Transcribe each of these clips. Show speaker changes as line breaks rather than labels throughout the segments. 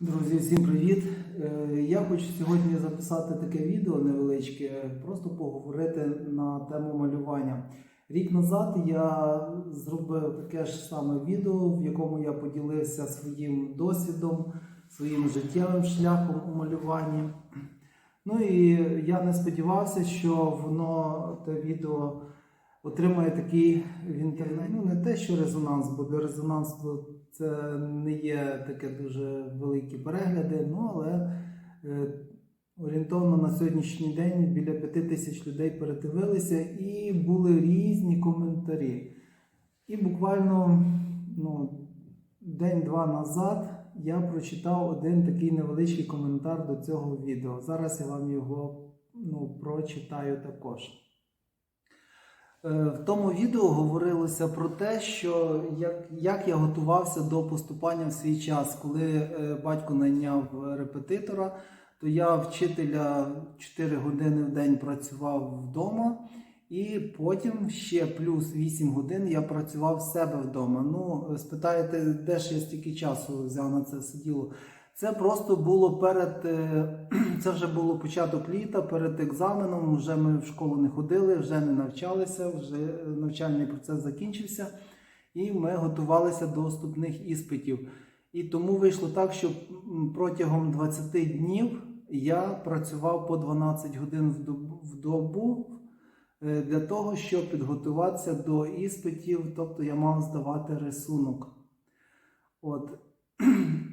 Друзі, всім привіт! Е, Я хочу сьогодні записати таке відео невеличке, просто поговорити на тему малювання. Рік назад я зробив таке ж саме відео, в якому я поділився своїм досвідом, своїм життєвим шляхом у малюванні. Ну і я не сподівався, що воно те відео отримає такий в інтернеті. Ну, не те, що резонанс, бо для резонансу це не є таке дуже великі перегляди, ну але е, орієнтовно на сьогоднішній день біля п'яти тисяч людей передивилися і були різні коментарі. І буквально ну, день-два назад я прочитав один такий невеличкий коментар до цього відео. Зараз я вам його ну, прочитаю також. Е, В тому відео говорилося про те, що як, як я готувався до поступання в свій час, коли е, батько найняв репетитора, то я вчителя 4 години в день працював вдома, і потім ще плюс 8 годин я працював в себе вдома. Ну, спитаєте, де ж я стільки часу взяв на це все діло? Це просто було перед е, це вже було початок літа, перед екзаменом. Вже ми в школу не ходили, вже не навчалися, вже навчальний процес закінчився, і ми готувалися до вступних іспитів. І тому вийшло так, що протягом 20 днів я працював по 12 годин в добу- е, для того, щоб підготуватися до іспитів, тобто я мав здавати рисунок. От.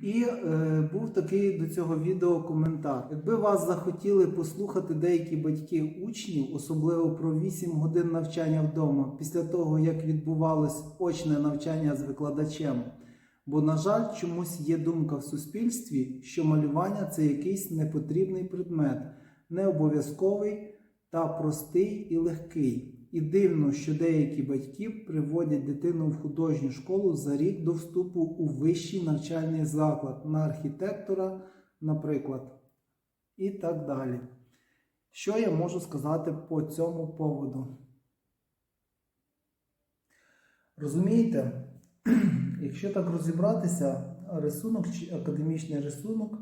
І е, був такий до цього відео коментар. Якби вас захотіли послухати деякі батьки учнів, особливо про 8 годин навчання вдома, після того як відбувалось очне навчання з викладачем. Бо, на жаль, чомусь є думка в суспільстві, що малювання це якийсь непотрібний предмет, не обов'язковий та простий і легкий. І дивно, що деякі батьки приводять дитину в художню школу за рік до вступу у вищий навчальний заклад на архітектора, наприклад, і так далі. Що я можу сказати по цьому поводу? Розумієте, якщо так розібратися, рисунок чи академічний рисунок,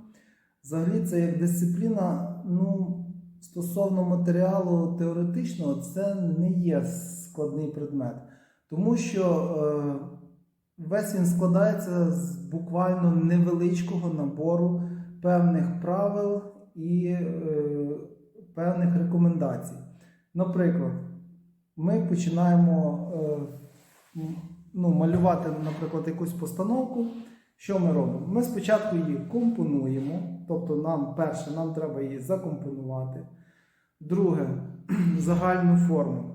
взагалі це як дисципліна, ну, стосовно матеріалу теоретичного, це не є складний предмет. Тому що е, весь він складається з буквально невеличкого набору певних правил і е, певних рекомендацій. Наприклад, ми починаємо е, ну, малювати, наприклад, якусь постановку. Що ми робимо? Ми спочатку її компонуємо, тобто нам перше, нам треба її закомпонувати. Друге, загальну форму.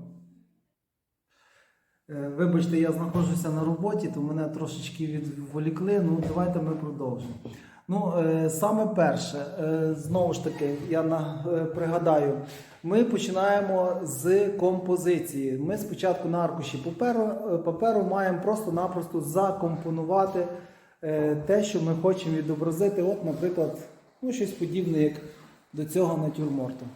Е, Вибачте, я знаходжуся на роботі, то мене трошечки відволікли. Ну, давайте ми продовжимо. Ну, е, саме перше, е, знову ж таки, я пригадаю, ми починаємо з композиції. Ми спочатку на аркуші паперу, паперу маємо просто-напросто закомпонувати те, що ми хочемо відобразити. От, наприклад, ну, щось подібне, як до цього натюрморту.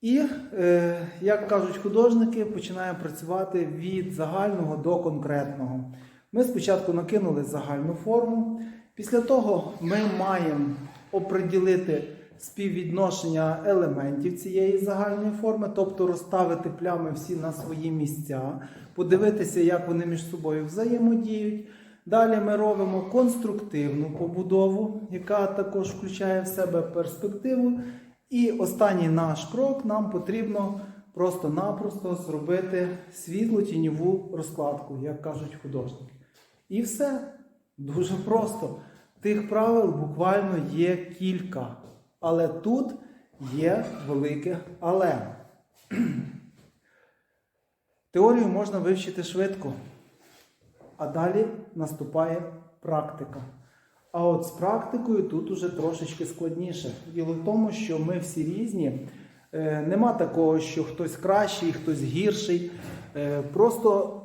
І, е, як кажуть художники, починаємо працювати від загального до конкретного. Ми спочатку накинули загальну форму. Після того ми маємо оприділити співвідношення елементів цієї загальної форми, тобто розставити плями всі на свої місця, подивитися, як вони між собою взаємодіють. Далі ми робимо конструктивну побудову, яка також включає в себе перспективу. І останній наш крок нам потрібно просто-напросто зробити світло тіньову розкладку, як кажуть художники. І все дуже просто. Тих правил буквально є кілька. Але тут є велике але. Теорію можна вивчити швидко, а далі наступає практика. А от з практикою тут уже трошечки складніше. Діло в тому, що ми всі різні. Е, Нема такого, що хтось кращий, хтось гірший. Е, Просто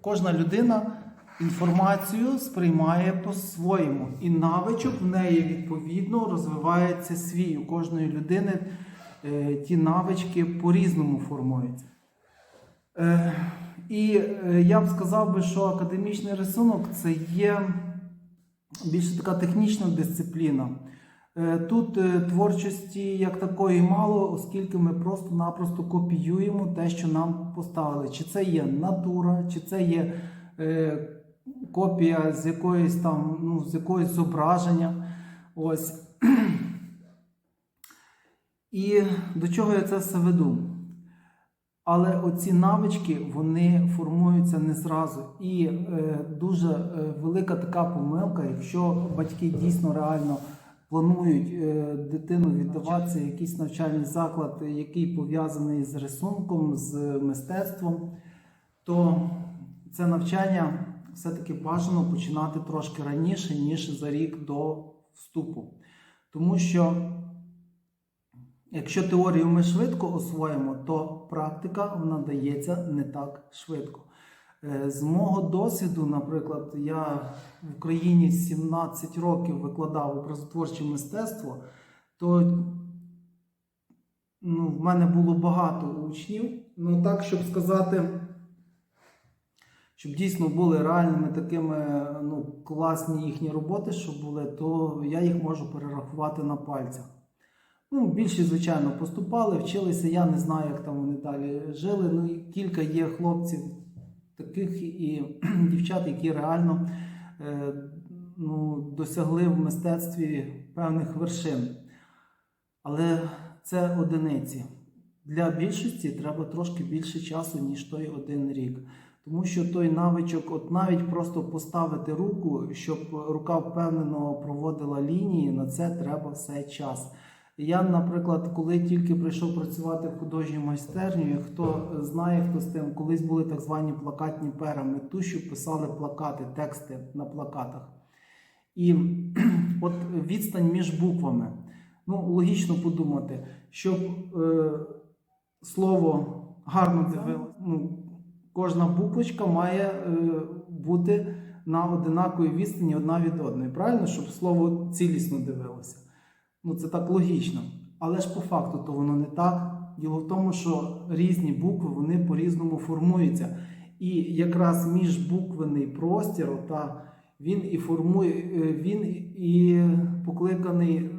кожна людина інформацію сприймає по-своєму. І навичок в неї відповідно розвивається свій. У кожної людини е, ті навички по-різному формуються. Е, І е, я б сказав би, що академічний рисунок це є більше така технічна дисципліна. Е, Тут е, творчості як такої мало, оскільки ми просто-напросто копіюємо те, що нам поставили. Чи це є натура, чи це є копія з якоїсь там, ну, з якогось зображення. Ось. І до чого я це все веду? Але оці навички вони формуються не зразу. І е, дуже е, велика така помилка, якщо батьки дійсно реально планують е, дитину віддаватися в якийсь навчальний заклад, який пов'язаний з рисунком, з мистецтвом, то це навчання все-таки бажано починати трошки раніше, ніж за рік до вступу. Тому що Якщо теорію ми швидко освоїмо, то практика вона дається не так швидко. Е, З мого досвіду, наприклад, я в Україні 17 років викладав образотворче мистецтво, то ну, в мене було багато учнів. Ну так, щоб сказати, щоб дійсно були реальними такими ну, класні їхні роботи, щоб були, то я їх можу перерахувати на пальцях. Ну, більшість, звичайно, поступали, вчилися. Я не знаю, як там вони далі жили. Ну, кілька є хлопців таких і дівчат, які реально е, ну, досягли в мистецтві певних вершин. Але це одиниці. Для більшості треба трошки більше часу, ніж той один рік. Тому що той навичок, от навіть просто поставити руку, щоб рука впевнено проводила лінії, на це треба все час. Я, наприклад, коли тільки прийшов працювати в художню майстерню, хто знає, хто з тим, колись були так звані плакатні пера, ми тушю писали плакати, тексти на плакатах. І от відстань між буквами. Ну, логічно подумати, щоб е, слово гарно дивилося, ну, кожна буквочка має е, бути на одинаковій відстані одна від одної. Правильно, щоб слово цілісно дивилося. Ну, це так логічно. Але ж по факту то воно не так. Діло в тому, що різні букви вони по-різному формуються. І якраз міжбуквений простір, та він і формує, е, він і покликаний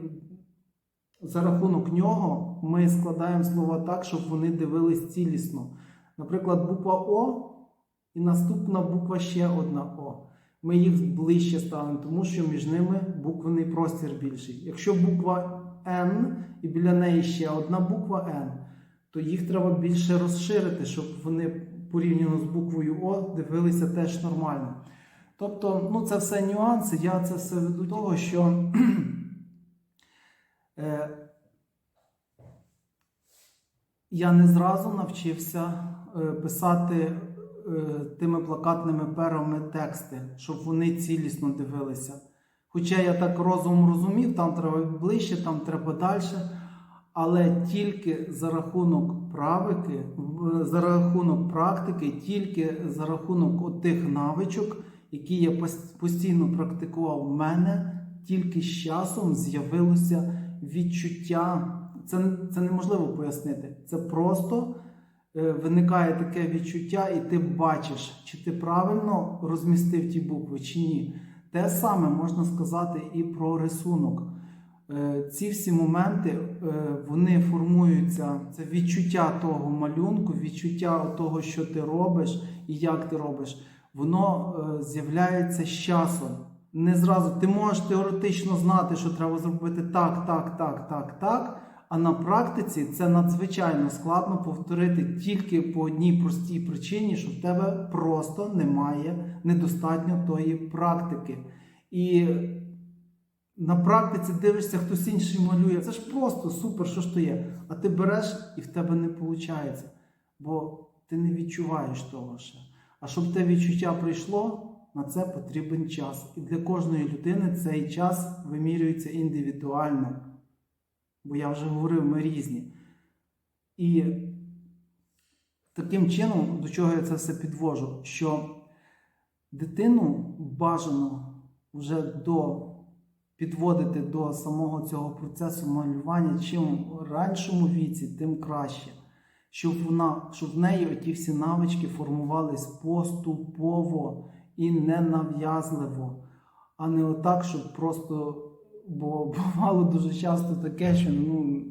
за рахунок нього, ми складаємо слова так, щоб вони дивились цілісно. Наприклад, буква О і наступна буква ще одна О. Ми їх ближче ставимо, тому що між ними буквений простір більший. Якщо буква Н і біля неї ще одна буква Н, то їх треба більше розширити, щоб вони порівняно з буквою О дивилися теж нормально. Тобто, ну це все нюанси. Я це все веду того, що е, я не зразу навчився е, писати тими плакатними перами тексти, щоб вони цілісно дивилися. Хоча я так розумом розумів, там треба ближче, там треба далі. Але тільки за рахунок правики, за рахунок практики, тільки за рахунок тих навичок, які я постійно практикував в мене, тільки з часом з'явилося відчуття. Це, це неможливо пояснити. Це просто е, виникає таке відчуття, і ти бачиш, чи ти правильно розмістив ті букви, чи ні. Те саме можна сказати і про рисунок. Е, Ці всі моменти е, вони формуються. Це відчуття того малюнку, відчуття того, що ти робиш і як ти робиш. Воно е, з'являється з часом. Не зразу ти можеш теоретично знати, що треба зробити так, так, так, так, так. А на практиці це надзвичайно складно повторити тільки по одній простій причині, що в тебе просто немає недостатньо тої практики. І на практиці дивишся, хтось інший малює. Це ж просто супер, що ж то є. А ти береш і в тебе не виходить, бо ти не відчуваєш того ще. А щоб те відчуття прийшло, на це потрібен час. І для кожної людини цей час вимірюється індивідуально. Бо я вже говорив, ми різні. І таким чином, до чого я це все підвожу, що дитину бажано вже до підводити до самого цього процесу малювання, чим в раншому віці, тим краще. Щоб вона, щоб в неї оті всі навички формувались поступово і ненав'язливо. а не отак, щоб просто. Бо бувало дуже часто таке, що ну.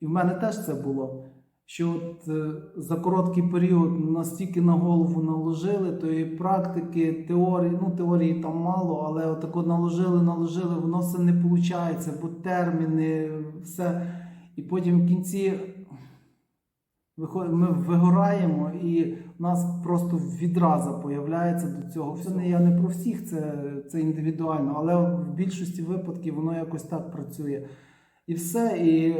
І в мене теж це було. Що от е, за короткий період настільки на голову наложили, то і практики, теорії, ну теорії там мало, але отако наложили, наложили, воно все не виходить, бо терміни, все. І потім в кінці ми вигораємо, і в нас просто відраза появляється до цього. Все не я не про всіх, це, це індивідуально, але в більшості випадків воно якось так працює. І все. І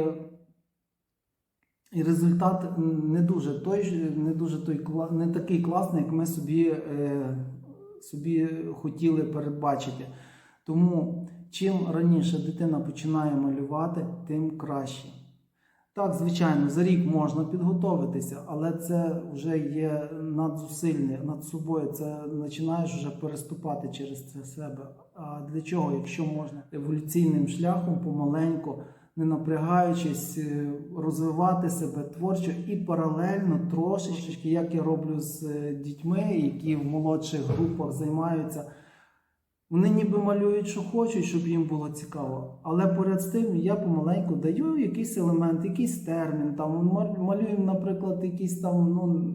і результат не дуже той, не дуже той не такий класний, як ми собі, е, собі хотіли передбачити. Тому чим раніше дитина починає малювати, тим краще. Так, звичайно, за рік можна підготовитися, але це вже є надзусильне над собою. Це починаєш вже переступати через це себе. А для чого, якщо можна еволюційним шляхом помаленьку, не напрягаючись, е, розвивати себе творчо і паралельно трошечки, як я роблю з е, дітьми, які в молодших групах займаються. Вони ніби малюють, що хочуть, щоб їм було цікаво. Але поряд з тим я помаленьку даю якийсь елемент, якийсь термін. Там мал- малюємо, наприклад, якийсь там, ну,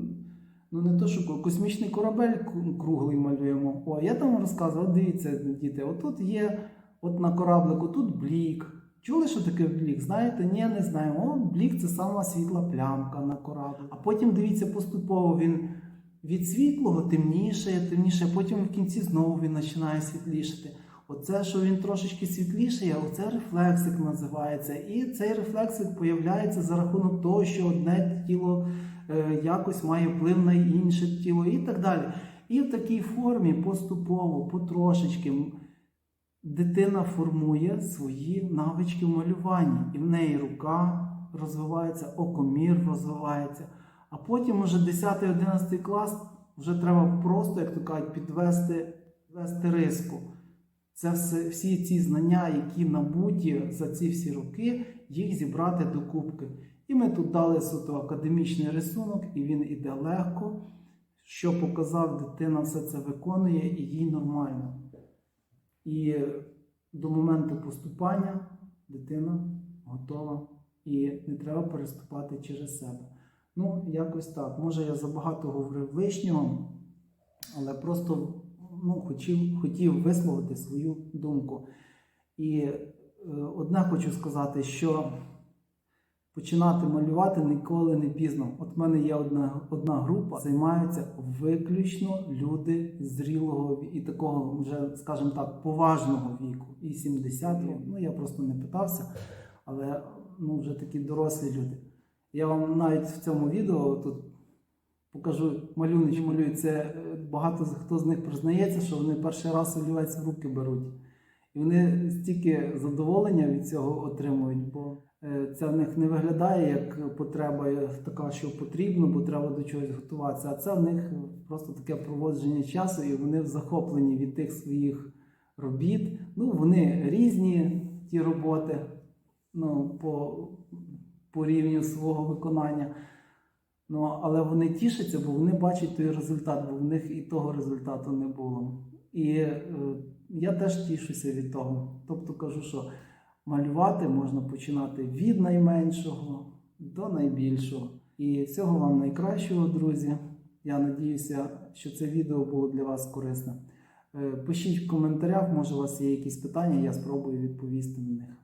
ну не то, що космічний корабель круглий малюємо. О, я там розказував, дивіться, діти, отут є, от на кораблику, тут блік. Чули, що таке блік? Знаєте? Ні, не знаємо. О, блік це сама світла плямка на кораблі. А потім дивіться, поступово він від світлого темніше, темніше, потім в кінці знову він починає світлішати. Оце, що він трошечки світліший, оце рефлексик називається. І цей рефлексик появляється за рахунок того, що одне тіло е, якось має вплив на інше тіло і так далі. І в такій формі поступово, потрошечки дитина формує свої навички в малюванні. І в неї рука розвивається, окомір розвивається. А потім уже 10-11 клас вже треба просто, як то кажуть, підвести, підвести риску. Це все, всі ці знання, які набуті за ці всі роки, їх зібрати до кубки. І ми тут дали суто академічний рисунок, і він іде легко. Що показав, дитина все це виконує і їй нормально. І до моменту поступання дитина готова і не треба переступати через себе. Ну, якось так. Може, я забагато говорив лишнього, але просто ну, хотів, хотів висловити свою думку. І е, одне хочу сказати, що починати малювати ніколи не пізно. От в мене є одна, одна група, займаються виключно люди зрілого і такого, вже, скажімо так, поважного віку. І 70 ну я просто не питався, але ну, вже такі дорослі люди. Я вам навіть в цьому відео тут покажу малюночки малюють. Це е, багато хто з них признається, що вони перший раз олівець в руки беруть. І вони стільки задоволення від цього отримують, бо е, це в них не виглядає як потреба така, що потрібно, бо треба до чогось готуватися. А це в них просто таке проводження часу, і вони захоплені від тих своїх робіт. Ну, вони різні, ті роботи, ну, по, по рівню свого виконання. Ну, але вони тішаться, бо вони бачать той результат, бо в них і того результату не було. І е, я теж тішуся від того. Тобто кажу, що малювати можна починати від найменшого до найбільшого. І всього вам найкращого, друзі. Я надіюся, що це відео було для вас корисне. Е, Пишіть в коментарях, може у вас є якісь питання, я спробую відповісти на них.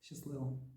Щасливо!